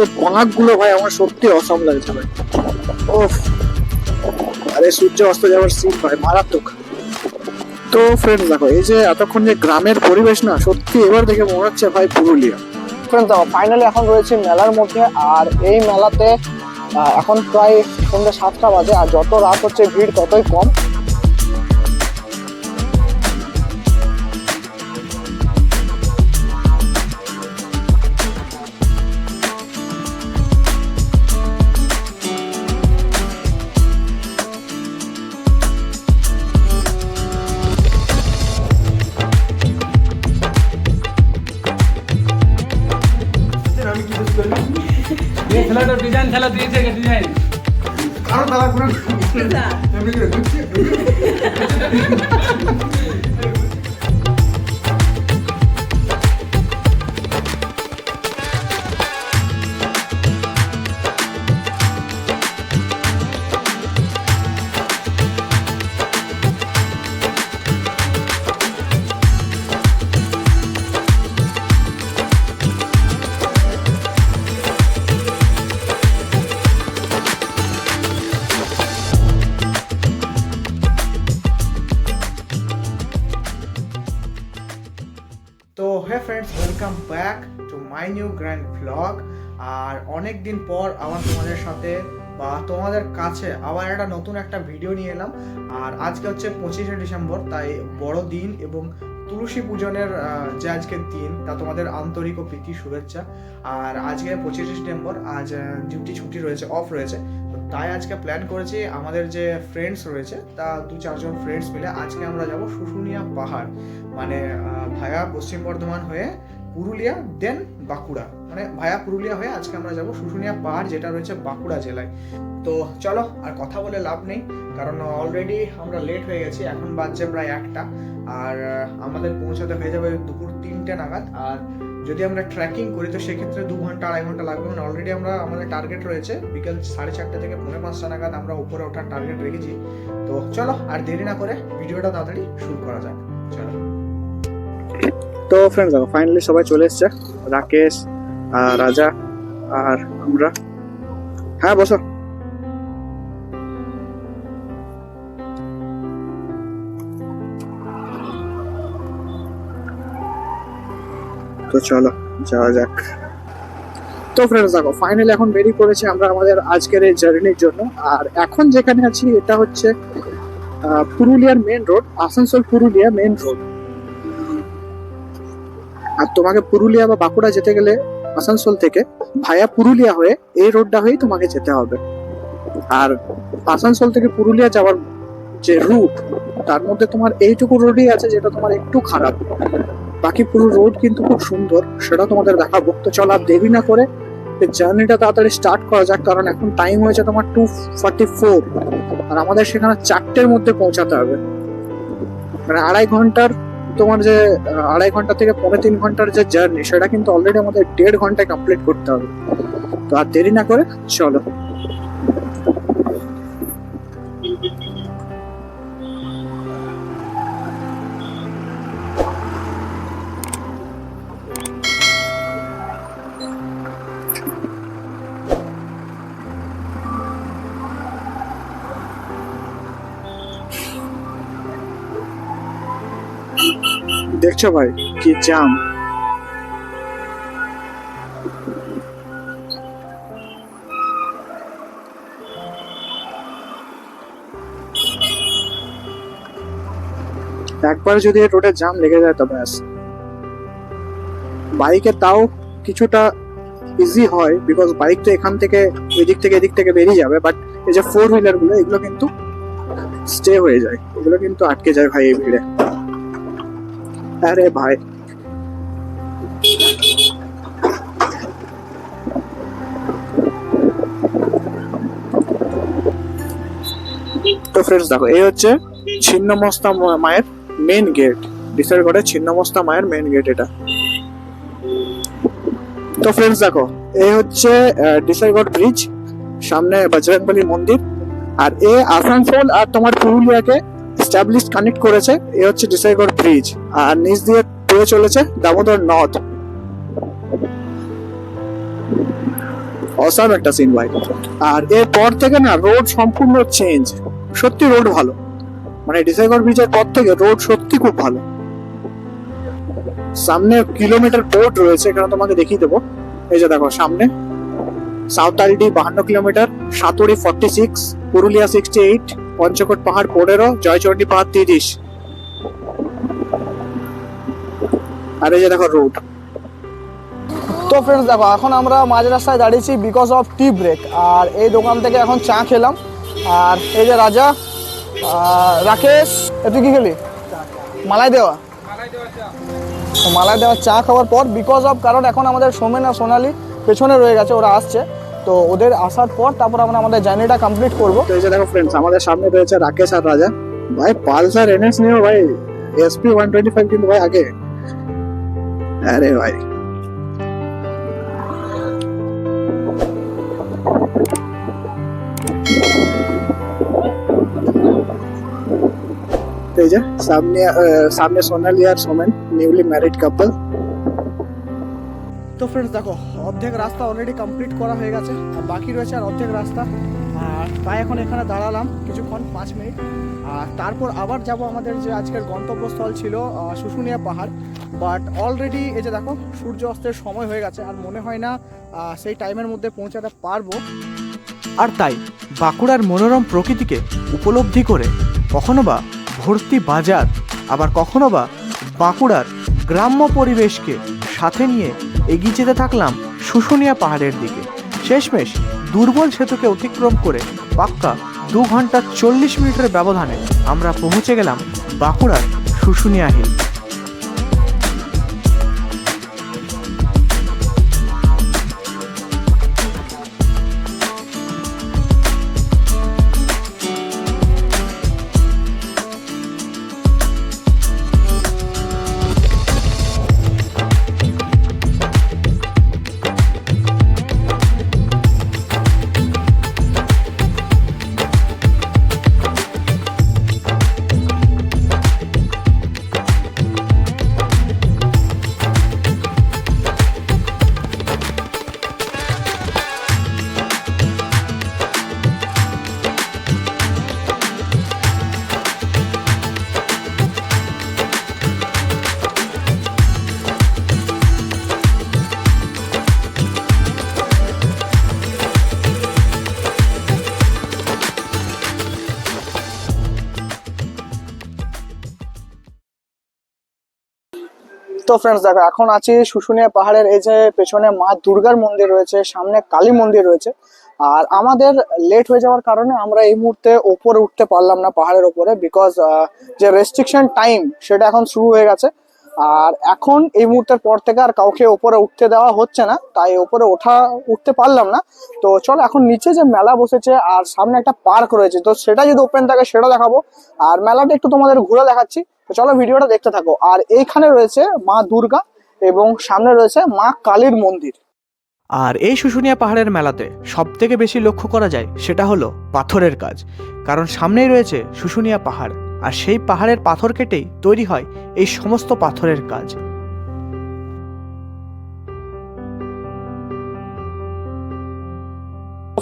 এই বাঁক ভাই, আমার সত্যি অসম লাগছে ভাই। ওফ আরে, সূর্য অস্ত যাওয়ার সিন ভাই, মারাত্মক। তো ফ্রেন্ড দেখো, এই যে এতক্ষণ যে গ্রামের পরিবেশ না, সত্যি এবার দেখে মনে হচ্ছে ভাই পুরুলিয়া। ফ্রেন্ড দেখো ফাইনালি এখন রয়েছে মেলার মধ্যে, আর এই মেলাতে এখন প্রায় সন্ধ্যে সাতটা বাজে, আর যত রাত হচ্ছে, ভিড় ততই কম। ハハハハ! নিউ গ্র্যান্ড ব্লগ আর অনেক দিন পর আবার তোমাদের সাথে বা তোমাদের কাছে আবার একটা নতুন একটা ভিডিও নিয়ে এলাম। আর আজকে হচ্ছে পঁচিশে ডিসেম্বর, তাই বড় দিন এবং তুলসী পূজনের যে আজকের দিন, তা তোমাদের আন্তরিক ও প্রীতি শুভেচ্ছা। আর আজকে পঁচিশে ডিসেম্বর, আজ ডিউটি ছুটি রয়েছে অফ রয়েছে। তো তাই আজকে প্ল্যান করেছি, আমাদের যে ফ্রেন্ডস রয়েছে, তা দু চারজন ফ্রেন্ডস মিলে আজকে আমরা যাব শুশুনিয়া পাহাড়। মানে ভায়া পশ্চিম বর্ধমান হয়ে পুরুলিয়া দেন বাঁকুড়া। মানে ভায়া পুরুলিয়া হয়ে আজকে আমরা যাব শুশুনিয়া পাহাড়, যেটা রয়েছে বাঁকুড়া জেলায়। তো চলো, আর কথা বলে লাভ নেই, কারণ অলরেডি আমরা লেট হয়ে গেছি, এখন বাজছে প্রায় একটা। আর আমাদের পৌঁছাতে হয়ে যাবে দুপুর তিনটে নাগাদ। আর যদি আমরা ট্র্যাকিং করি, তো সেক্ষেত্রে দু ঘণ্টা, আড়াই ঘণ্টা লাগবে। মানে অলরেডি আমরা, আমাদের টার্গেট রয়েছে, বিকেল সাড়ে চারটে থেকে পৌনে পাঁচটা নাগাদ আমরা উপরে ওঠার টার্গেট রেখেছি। তো চলো, আর দেরি না করে ভিডিওটা তাড়াতাড়ি শুরু করা যাক। চলো। তো ফ্রেন্ডস দেখো ফাইনালি সবাই চলে এসছে। রাকেশ রাজা, আর আমরা। হ্যাঁ বসো। তো চলো, যাওয়া যাক। তো ফ্রেন্ডস দেখো ফাইনালি এখন বেরিয়ে পড়েছি আমরা আমাদের আজকের এই জার্নির জন্য। আর এখন যেখানে আছি, এটা হচ্ছে পুরুলিয়ার main road Asansol Purulia main road আর তোমাকে পুরুলিয়া বা বাঁকুড়া যেতে গেলে আসানসোল থেকে ভায়া পুরুলিয়া হয়ে এই রোডটা হয়েই তোমাকে যেতে হবে। আর আসানসোল থেকে পুরুলিয়া যাওয়ার যে রুট তার মধ্যে তোমার এইটুকু রোডই আছে যেটা তোমার একটু খারাপ। বাকি পুরো রোড কিন্তু খুব সুন্দর, সেটা তোমাদের দেখাবো। তো চলো দেরি না করে জার্নিটা তাড়াতাড়ি স্টার্ট করা যাক, কারণ এখন টাইম হয়েছে তোমার টু ফর্টি ফোর আর আমাদের সেখানে চারটের মধ্যে পৌঁছাতে হবে। মানে আড়াই ঘণ্টার তোমার যে আড়াই ঘণ্টা থেকে পরে তিন ঘণ্টার যে জার্নি সেটা কিন্তু অলরেডি আমাদের দেড় ঘন্টায় কমপ্লিট করতে হবে। তো আর দেরি না করে চলো। দেখছ ভাই, কি জাম একবার যদি রোডে জাম লেগে যায় তো ব্যাস। বাইকে তাও কিছুটা ইজি হয় বিকজ বাইক তো এখান থেকে এদিক থেকে এদিক থেকে বেরিয়ে যাবে বাট এই যে ফোর হুইলারগুলো, এগুলো কিন্তু স্টে হয়ে যায়। এগুলো কিন্তু আটকে যায় ভাই এই ভিড়ে। আরে ভাই। তো ফ্রেন্ডস দেখো, এই হচ্ছে ছিন্নমস্তা মায়ের মেন গেট ডিসাইডগড়ের ছিন্নমস্তা মায়ের মেন গেট এটা। তো ফ্রেন্ডস দেখো, এই হচ্ছে ডিসাইডগড় ব্রিজ সামনে বজরংবলী মন্দির। আর এ আসানসোল আর তোমার পুরুলিয়াকে এস্টাবলিশ কানেক্ট করেছে, এ হচ্ছে ডিসাইগড় ব্রিজ আর নিচ দিয়ে বয়ে চলেছে দামোদর নদ। অসাম একটা সিন ভাই। আর এরপর থেকে না রোড সম্পূর্ণ চেঞ্জ সত্যি রোড ভালো। মানে ডিসাইগড় ব্রিজের পর থেকে রোড সত্যি খুব ভালো। সামনে কিলোমিটার পোর্ট রয়েছে, এখানে তোমাকে দেখিয়ে দেবো। এই যে দেখো সামনে সাঁওতালডি বাহান্ন kilometre Saturi forty six Purulia sixty eight Panchakot পাহাড় পনেরো, জয়চণ্ডী পাহাড় তিরিশ। আর এই যে দেখো রোড তো ফ্রেন্ডস দেখো, এখন আমরা মাঝ রাস্তায় দাঁড়িয়েছি বিকজ অফ টি ব্রেক আর এই দোকান থেকে এখন চা খেলাম। আর এই যে রাজা রাকেশ তুই কি খেলি? মালাই দেওয়া। মালাই দেওয়া চা খাওয়ার পর বিকজ অফ কারণ এখন আমাদের সোমেন আর সোনালি পেছনে রয়ে গেছে, ওরা আসছে। তো ওদের আসার পর তারপর আমরা আমাদের জার্নিটা কমপ্লিট করব। যে দেখো ফ্রেন্ডস আমাদের সামনে রয়েছে রাকেশ আর রাজা। ভাই, পালসার এনএস নিও ভাই এসপি ওয়ান টোয়েন্টি ফাইভ কিন্তু ভাই আগে। আরে ভাই। এই যে সামনে সামনে সোনালি আর সোমেন নিউলি ম্যারিড কাপল তো ফ্রেন্ডস দেখো, অর্ধেক রাস্তা অলরেডি কমপ্লিট করা হয়ে গেছে, আর বাকি রয়েছে আর অর্ধেক রাস্তা। আর তাই এখন এখানে দাঁড়ালাম কিছুক্ষণ, পাঁচ মিনিট। আর তারপর আবার যাব আমাদের যে আজকের গন্তব্যস্থল ছিল শুশুনিয়া পাহাড়। বাট অলরেডি এই যে দেখো, সূর্য অস্তের সময় হয়ে গেছে, আর মনে হয় না সেই টাইমের মধ্যে পৌঁছাতে পারব। আর তাই বাঁকুড়ার মনোরম প্রকৃতিকে উপলব্ধি করে কখনো বা ভর্তি বাজার, আবার কখনো বা বাঁকুড়ার গ্রাম্য পরিবেশকে সাথে নিয়ে এগিয়ে যেতে থাকলাম শুশুনিয়া পাহাড়ের দিকে। শেষমেশ দুর্বল সেতুকে অতিক্রম করে পাক্কা দু ঘণ্টা চল্লিশ মিনিটের ব্যবধানে আমরা পৌঁছে গেলাম বাঁকুড়ার শুশুনিয়া হিল তো ফ্রেন্ডস দেখো, এখন আছি শুশুনিয়া পাহাড়ের এই যে পেছনে মা দুর্গার মন্দির রয়েছে, সামনে কালী মন্দির রয়েছে। আর আমাদের লেট হয়ে যাওয়ার কারণে আমরা এই মুহূর্তে ওপরে উঠতে পারলাম না পাহাড়ের ওপরে বিকজ যে রেস্ট্রিকশন টাইম সেটা এখন শুরু হয়ে গেছে। আর এখন এই মুহূর্তের পর থেকে আর কাউকে ওপরে উঠতে দেওয়া হচ্ছে না, তাই ওপরে ওঠা, উঠতে পারলাম না। তো চলো, এখন নিচে যে মেলা বসেছে আর সামনে একটা পার্ক রয়েছে, তো সেটা যদি ওপেন থাকে, সেটা দেখাবো। আর মেলাটা একটু তোমাদের ঘুরে দেখাচ্ছি। তো চলো ভিডিওটা দেখতে থাকো। আর এইখানে রয়েছে মা দুর্গা এবং সামনে রয়েছে মা কালীর মন্দির। আর এই শুশুনিয়া পাহাড়ের মেলাতে সব থেকে বেশি লক্ষ্য করা যায় সেটা হলো পাথরের কাজ। কারণ সামনেই রয়েছে শুশুনিয়া পাহাড় আর সেই পাহাড়ের পাথর কেটেই তৈরি হয় এই সমস্ত পাথরের কাজ।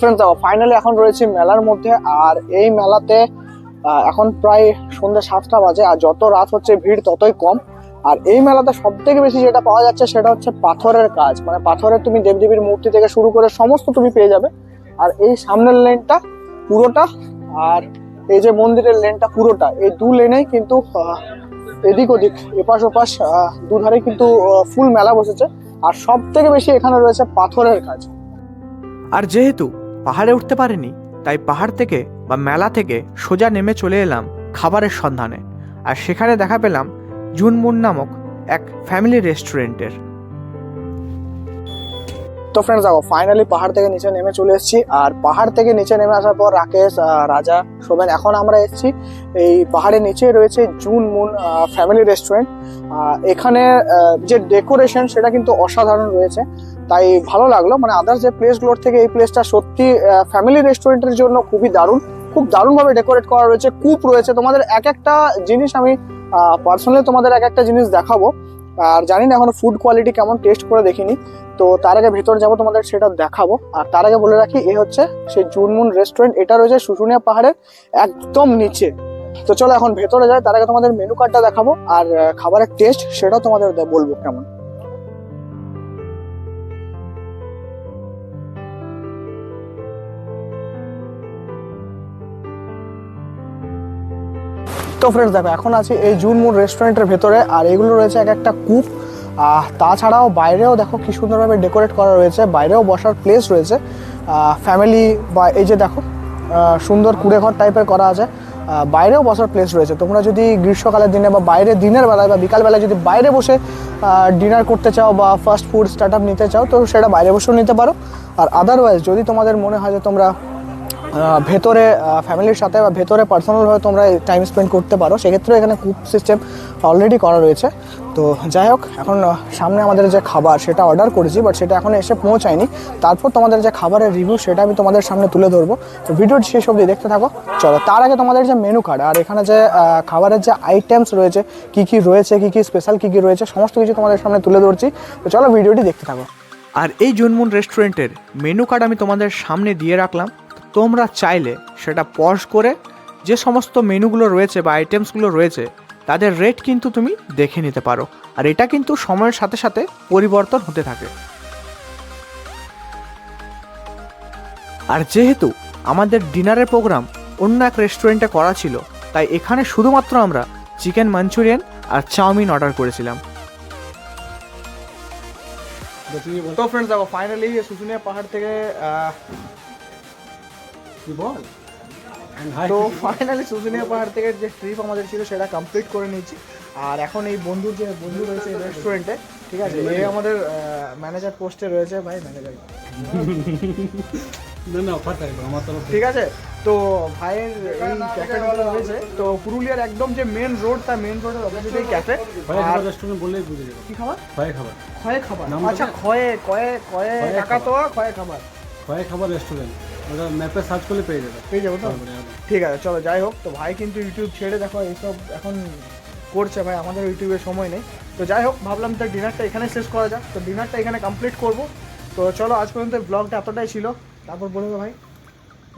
ফ্রেন্ডস ফাইনালি এখন রয়েছে মেলার মধ্যে আর এই মেলাতে এখন প্রায় সন্ধ্যে সাতটা বাজে আর যত রাত হচ্ছে ভিড় ততই কম। আর এই মেলাতে সব থেকে বেশি যেটা পাওয়া যাচ্ছে সেটা হচ্ছে পাথরের কাজ। মানে পাথরের তুমি দেবদেবীর মূর্তি থেকে শুরু করে সমস্ত তুমি পেয়ে যাবে। আর এই সামনের লেনটা পুরোটা আর এই যে মন্দিরের লেনটা পুরোটা, এই দু লেনেই কিন্তু এদিক ওদিক, এপাশ ওপাশ দুধারে কিন্তু ফুল মেলা বসেছে। আর সব থেকে বেশি এখানে রয়েছে পাথরের কাজ। আর যেহেতু পাহাড়ে উঠতে পারেনি, তাই পাহাড় থেকে বা মেলা থেকে সোজা নেমে চলে এলাম খাবারের সন্ধানে। আর সেখানে দেখা পেলাম জুনমুন নামক এক ফ্যামিলি রেস্টুরেন্টের তো ফ্রেন্ডস দেখো ফাইনালি পাহাড় থেকে নিচে নেমে চলে এসেছি। আর পাহাড় থেকে নিচে নেমে আসার পর রাকেশ রাজা, শোভেন এখন আমরা এসেছি। এই পাহাড়ের নিচে রয়েছে জুন মুন ফ্যামিলি রেস্টুরেন্ট এখানে যে ডেকোরেশন সেটা কিন্তু অসাধারণ রয়েছে। তাই ভালো লাগল। মানে আদার্স যে প্লেসগুলোর থেকে এই প্লেসটা সত্যি ফ্যামিলি রেস্টুরেন্টের জন্য খুবই দারুণ। খুব দারুণভাবে ডেকোরেট করা রয়েছে, কূপ রয়েছে। তোমাদের এক একটা জিনিস আমি পার্সোনালি তোমাদের এক একটা জিনিস দেখাবো। আর জানি না এখনও ফুড কোয়ালিটি কেমন টেস্ট করে দেখিনি। তো তার আগে ভেতরে যাব, তোমাদের সেটা দেখাবো। আর তার আগে বলে রাখি, এ হচ্ছে সেই জুনমুন রেস্টুরেন্ট এটা রয়েছে শুশুনিয়া পাহাড়ের একদম নিচে। তো চলো এখন ভেতরে যাই, তার আগে তোমাদের মেনু কার্ডটা দেখাবো। আর খাবারের টেস্ট সেটাও তোমাদের বলব কেমন। তো ফ্রেন্ডস দেখো, এখন আছি এই জুনমুন রেস্টুরেন্টের ভেতরে, আর এগুলো রয়েছে এক একটা কূপ তাছাড়াও বাইরেও দেখো কি সুন্দরভাবে ডেকোরেট করা রয়েছে, বাইরেও বসার প্লেস রয়েছে। ফ্যামিলি বা এই যে দেখো সুন্দর কুড়ে ঘর টাইপের করা আছে। বাইরেও বসার প্লেস রয়েছে। তোমরা যদি গ্রীষ্মকালের দিনে বা বাইরে দিনের বেলায় বা বিকালবেলায় যদি বাইরে বসে ডিনার করতে চাও বা ফাস্ট ফুড স্টার্ট নিতে চাও, তো সেটা বাইরে বসেও নিতে পারো। আর আদারওয়াইজ যদি তোমাদের মনে হয় যে তোমরা ভেতরে ফ্যামিলির সাথে বা ভেতরে পার্সোনালভাবে তোমরা টাইম স্পেন্ড করতে পারো। সেক্ষেত্রে এখানে কুক সিস্টেম অলরেডি করা রয়েছে। তো যাই হোক, এখন সামনে আমাদের যে খাবার, সেটা অর্ডার করেছি বাট সেটা এখন এসে পৌঁছায়নি। তারপর তোমাদের যে খাবারের রিভিউ সেটা আমি তোমাদের সামনে তুলে ধরবো। তো ভিডিওটি শেষ অবধি দেখতে থাকো। চলো, তার আগে তোমাদের যে মেনু কার্ড আর এখানে যে খাবারের যে আইটেমস রয়েছে, কি কি রয়েছে, কি কি স্পেশাল কি কি রয়েছে, সমস্ত কিছু তোমাদের সামনে তুলে ধরছি। তো চলো ভিডিওটি দেখতে থাকো। আর এই জন্মুন রেস্টুরেন্টের মেনু কার্ড আমি তোমাদের সামনে দিয়ে রাখলাম। তোমরা চাইলে সেটা পজ করে যে সমস্ত মেনুগুলো রয়েছে বা আইটেমসগুলো রয়েছে, তাদের রেট কিন্তু তুমি দেখে নিতে পারো। আর এটা কিন্তু সময়ের সাথে সাথে পরিবর্তন হতে থাকে। আর যেহেতু আমাদের ডিনারের প্রোগ্রাম অন্য এক রেস্টুরেন্টে করা ছিল, তাই এখানে শুধুমাত্র আমরা চিকেন মাঞ্চুরিয়ান আর চাউমিন অর্ডার করেছিলাম। তো ফ্রেন্ডস, দেখো ফাইনালি শুশুনিয়া পাহাড় থেকে বল? তো ফাইনালি শুশুনিয়া পাহাড় থেকে যে ট্রিপ আমাদের ছিল সেটা কমপ্লিট করে নিয়েছি। আর এখন এই বন্ধুর যে বন্ধু রয়েছে রেস্টুরেন্টে ঠিক আছে? এ আমাদের ম্যানেজার পোস্টে রয়েছে ভাই ম্যানেজার ঠিক আছে? তো ভাইয়ের এই রয়েছে। তো পুরুলিয়ার একদম যে মেন রোড তার মেন রোডের অপোজিটে এই ক্যাফে খাবার রেস্টুরেন্ট বললেই বুঝে যাবে। কি খাবার? ভয়ে খাবার। খয়ে খাবার। আচ্ছা? খয়ে কয়ে কয়ে খয়ে টাকা তো খয়ে খাবার। ভয়ে খাবার রেস্টুরেন্ট ওটা ম্যাপে সার্চ করলে পেয়ে যাবে। পেয়ে যাব তো? ঠিক আছে চলো যাই হোক। তো ভাই কিন্তু ইউটিউব ছেড়ে দেখো এইসব এখন করছে ভাই আমাদের ইউটিউবে সময় নেই। তো যাই হোক ভাবলাম তো ডিনারটা এখানে শেষ করা যাক। তো ডিনারটা এখানে কমপ্লিট করব। তো চলো আজ পর্যন্ত ব্লগটা এতটাই ছিল। তারপর বলে দেবো ভাই।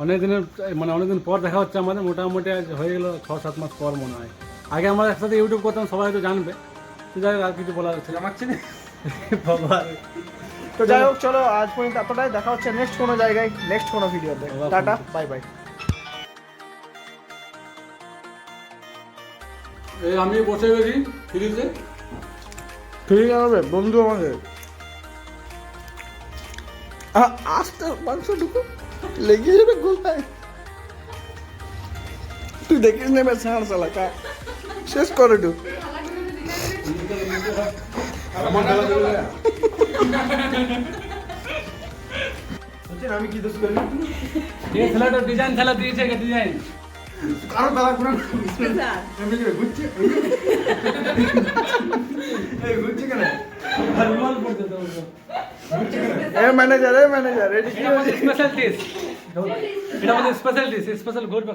অনেক দিনের মানে অনেকদিন পর দেখা হচ্ছে আমাদের মোটামুটি আজ হয়ে গেল ছ সাত মাস পর মনে হয়। আগে আমরা একসাথে ইউটিউব করতাম সবাই হয়তো জানবে। যাই হোক আর কিছু বলার আছে। জানাচ্ছি না? বাবা তো যাই হোক চলো আজ পর্যন্ত এতটাই। দেখা হচ্ছে নেক্সট কোনো জায়গায় নেক্সট কোনো ভিডিওতে। টাটা বাই বাই এই আমি বসে গেছি ফ্রিজে ঠিক আছে বন্ধু আমাদের আসতে মাংস ঢুকো লেগে যাবে গোলায়। তুই দেখিস নেবে ছাড় সালা শেষ করে একটু আমি কি দোষ করি এই ছেলেটা ডিজাইন খেলা দিয়েছে ডিজাইন কারও বেলা করে এমনি করে ঘুরছে এই ঘুরছে কেন এ ম্যানেজার এ ম্যানেজার এটা কি হয়েছে স্পেশাল ডিশ এটা আমাদের স্পেশাল ডিশ স্পেশাল ঘুরবে